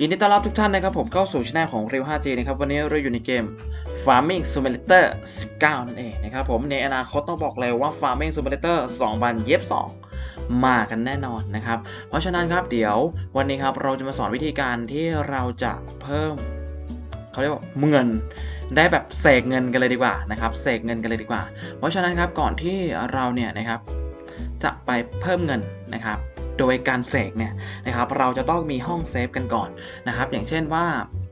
ยินดีต้อนรับทุกท่านนะครับผมเข้าสู่ช่องของ Real 5G นะครับวันนี้เราอยู่ในเกม Farming Simulator 19 นั่นเองนะครับผมในอนาคตต้องบอกเลยว่า Farming Simulator 2022 มากันแน่นอนนะครับ เพราะฉะนั้นครับเดี๋ยววันนี้ครับเราจะมาสอนวิธีการที่เราจะเพิ่มเขาเรียกว่าเงินได้แบบเสกเงินกันเลยดีกว่านะครับเสกเงินกันเลยดีกว่า เพราะฉะนั้นครับก่อนที่เราเนี่ยนะครับจะไปเพิ่มเงินนะครับ โดยการเสกเนี่ยนะครับเราจะต้องมีห้องเซฟกันก่อนนะครับอย่างเช่นว่า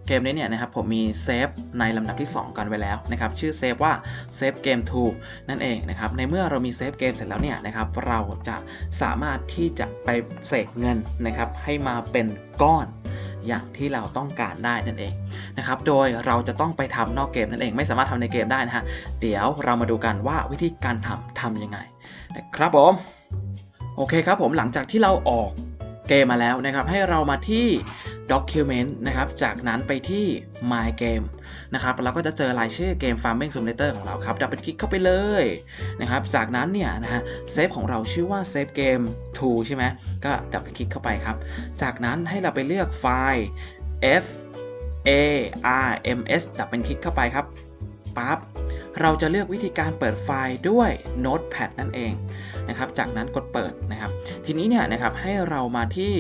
เกมนี้เนี่ยนะครับผมมีเซฟในลำดับที่ 2 กันไว้แล้วนะครับชื่อเซฟว่าเซฟเกม2นั่นเองนะครับในเมื่อเรามีเซฟเกมเสร็จแล้วเนี่ยนะครับเราจะสามารถที่จะไปเสกเงินนะครับให้มาเป็นก้อนอย่างที่เราต้องการได้นั่นเองนะครับ โดยเราจะต้องไปทำนอกเกมนั่นเอง ไม่สามารถทำในเกมได้นะฮะ เดี๋ยวเรามาดูกันว่าวิธีการทำทำยังไงนะครับผม โอเคครับผมหลังจากที่เราออกเกมมาแล้วนะครับ ให้เรามาที่ Document นะครับ จากนั้นไปที่ My Game นะครับเราก็จะเจอรายชื่อเกม Farming Simulator ของเราครับดับเบิลคลิกเข้าไปเลยนะครับ จากนั้นเนี่ยนะฮะเซฟของเราชื่อว่าเซฟเกม2ใช่ไหมก็ดับเบิลคลิกเข้าไปครับ จากนั้นให้เราไปเลือกไฟล์ F A R M S ดับเบิลคลิกเข้าไปครับปั๊บ เราจะเลือกวิธีการเปิดไฟล์ด้วย Notepad นั่นเองนะครับ จากนั้นกดเปิดนะครับ ทีนี้เนี่ยนะครับให้เรามาที่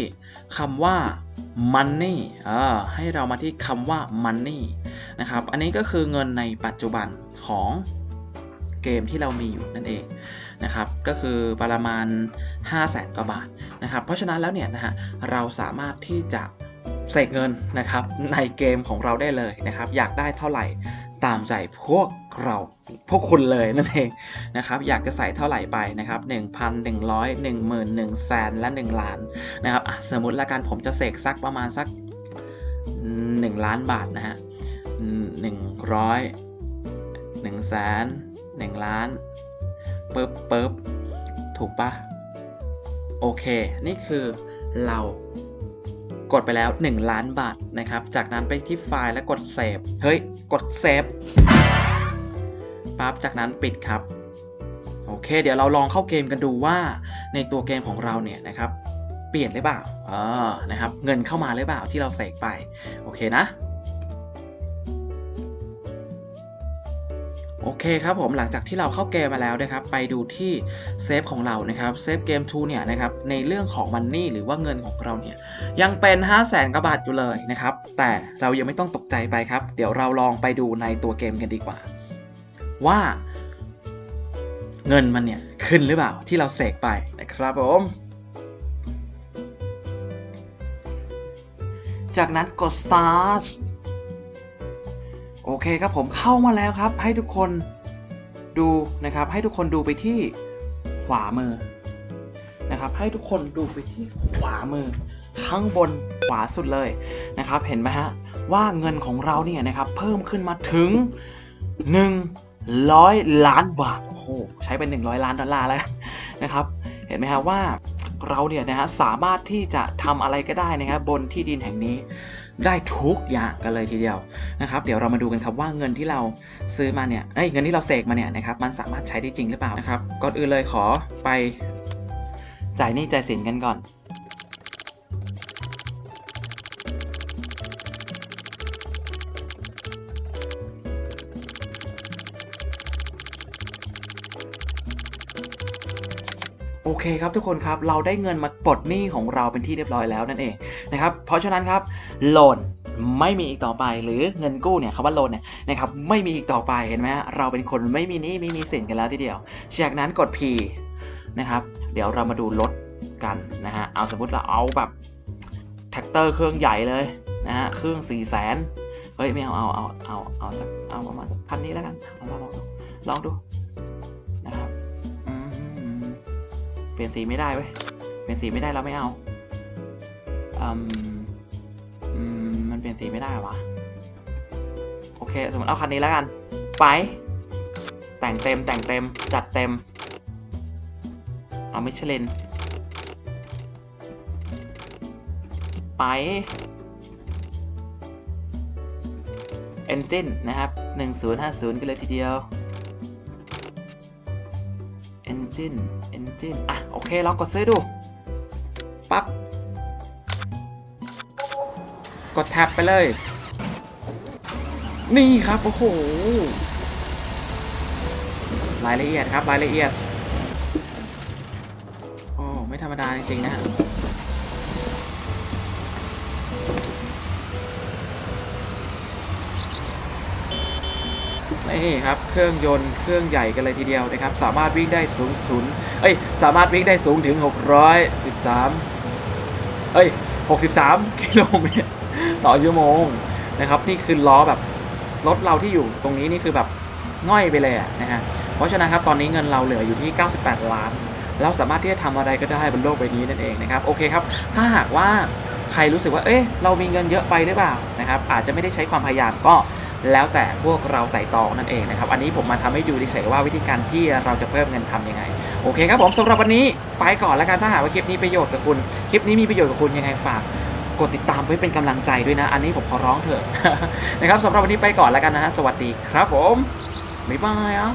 คำว่า money เออให้เรามาที่คำว่า money นะครับ อันนี้ก็คือเงินในปัจจุบันของเกมที่เรามีอยู่นั่นเองนะครับ ก็คือประมาณ 5 0 0แสนกว่าบาทนะครับ เพราะฉะนั้นแล้วเนี่ยนะฮะเราสามารถที่จะเสกเงินนะครับในเกมของเราได้เลยนะครับ อยากได้เท่าไหร่ ตามใจพวกเราพวกคุณเลยนั่นเองนะครับอยากจะใส่เท่าไหร่ไปนะครับ1,100 10,000 1แสนและ 1 ล้านนะครับอะสมมติละกันผมจะเสกสักประมาณสัก 1 ล้านบาทนะฮะหนึ่งร้อยหนึ่งแสนหนึ่งล้านปึ๊บปึ๊บถูกปะโอเค นี่คือเรา กดไปแล้ว 1 ล้านบาทนะครับ จากนั้นไปที่ไฟล์และกดเซฟเฮ้ย กดเซฟปั๊บจากนั้นปิดครับ โอเค เดี๋ยวเราลองเข้าเกมกันดูว่าในตัวเกมของเราเนี่ยนะครับ เปลี่ยนหรือเปล่าอ่านะครับ เงินเข้ามาหรือเปล่าที่เราเสกไป โอเคนะ โอเคครับผมหลังจากที่เราเข้าเกมมาแล้วนะครับไปดูที่เซฟของเรานะครับเซฟเกม2เนี่ยนะครับในเรื่องของมันนี่หรือว่าเงินของเราเนี่ยยังเป็น 5 0 0แสนกว่าบาทอยู่เลยนะครับแต่เรายังไม่ต้องตกใจไปครับ เดี๋ยวเราลองไปดูในตัวเกมกันดีกว่า ว่า เงินมันเนี่ยขึ้นหรือเปล่าที่เราเสกไปนะครับผมจากนั้นกด start โอเคครับผมเข้ามาแล้วครับ ให้ทุกคนดูนะครับ ให้ทุกคนดูไปที่ขวามือนะครับ ให้ทุกคนดูไปที่ขวามือ ข้างบนขวาสุดเลยนะครับ เห็นไหมฮะว่าเงินของเราเนี่ยนะครับเพิ่มขึ้นมาถึง 100 ล้านบาทโอ้โหใช้เป็น 100 ล้านดอลลาร์แล้วนนะครับ เห็นไหมฮะว่าเราเนี่ยนะฮะสามารถที่จะทำอะไรก็ได้นะครับบนที่ดินแห่งนี้ ได้ทุกอย่างกันเลยทีเดียวนะครับ เดี๋ยวเรามาดูกันครับว่าเงินที่เราซื้อมาเนี่ยเอ้ยเงินที่เราเสกมาเนี่ยนะครับมันสามารถใช้ได้จริงหรือเปล่านะครับก่อนอื่นเลยขอไปจ่ายหนี้จ่ายสินกันก่อน โอเคครับทุกคนครับ เราได้เงินมาปลดหนี้ของเราเป็นที่เรียบร้อยแล้วนั่นเองนะครับ เพราะฉะนั้นครับโลนไม่มีอีกต่อไปหรือเงินกู้เนี่ยคำว่าโลนเนี่ยนะครับไม่มีอีกต่อไปเห็นไหมฮะเราเป็นคนไม่มีหนี้ไม่มีสินกันแล้วทีเดียวจากนั้นกด P นะครับ เดี๋ยวเรามาดูรถกันนะฮะเอาสมมติเราเอาแบบแท็กเตอร์เครื่องใหญ่เลยนะฮะเครื่อง4ี่แสนเฮ้ยไม่เอาเอาเอาเอาเอาสักเอาประมาณสักพันนี้แล้วกันลองลองลองดู เปลี่ยนสีไม่ได้เว้ย เปลี่ยนสีไม่ได้เราไม่เอาอืมอืมมันเปลี่ยนสีไม่ได้วะโอเค สมมติเอาคันนี้แล้วกัน ไป แต่งเต็มแต่งเต็มจัดเต็ม เอามิชลิน ไปเอนจินนะครับ 1050 กันเลยทีเดียว Engine Engine อะ โอเค เรากดซื้อดู ปั๊บ กดแท็บไปเลย นี่ครับ โอ้โห รายละเอียดครับ รายละเอียด โอ้ ไม่ธรรมดาจริงๆนะ นี่ครับเครื่องยนต์เครื่องใหญ่กันเลยทีเดียวนะครับ สามารถวิ่งได้สูงสุดเอ้ยสามารถวิ่งได้สูงถึง 613เอ้ย63กิโลเมตรต่อชั่วโมงนะครับ นี่คือล้อแบบรถเราที่อยู่ตรงนี้นี่คือแบบง่อยไปเลยนะฮะเพราะฉะนั้นครับตอนนี้เงินเราเหลืออยู่ที่ 98 ล้าน เราสามารถที่จะทำอะไรก็ได้บนโลกใบนี้นั่นเองนะครับโอเคครับ ถ้าหากว่าใครรู้สึกว่าเอ๊ะเรามีเงินเยอะไปหรือเปล่านะครับอาจจะไม่ได้ใช้ความพยายามก็ แล้วแต่พวกเราไต่ตองนั่นเองนะครับ อันนี้ผมมาทำให้ดูเฉยๆว่าวิธีการที่เราจะเพิ่มเงินทำยังไง โอเคครับผมสำหรับวันนี้ไปก่อนแล้วกันถ้าหากว่าคลิปนี้ประโยชน์กับคุณ คลิปนี้มีประโยชน์กับคุณยังไงฝากกดติดตามไว้เป็นกำลังใจด้วยนะ อันนี้ผมขอร้องเถอะนะครับสำหรับวันนี้ไปก่อนแล้วกันนะฮะสวัสดีครับผมบ๊ายบายอะ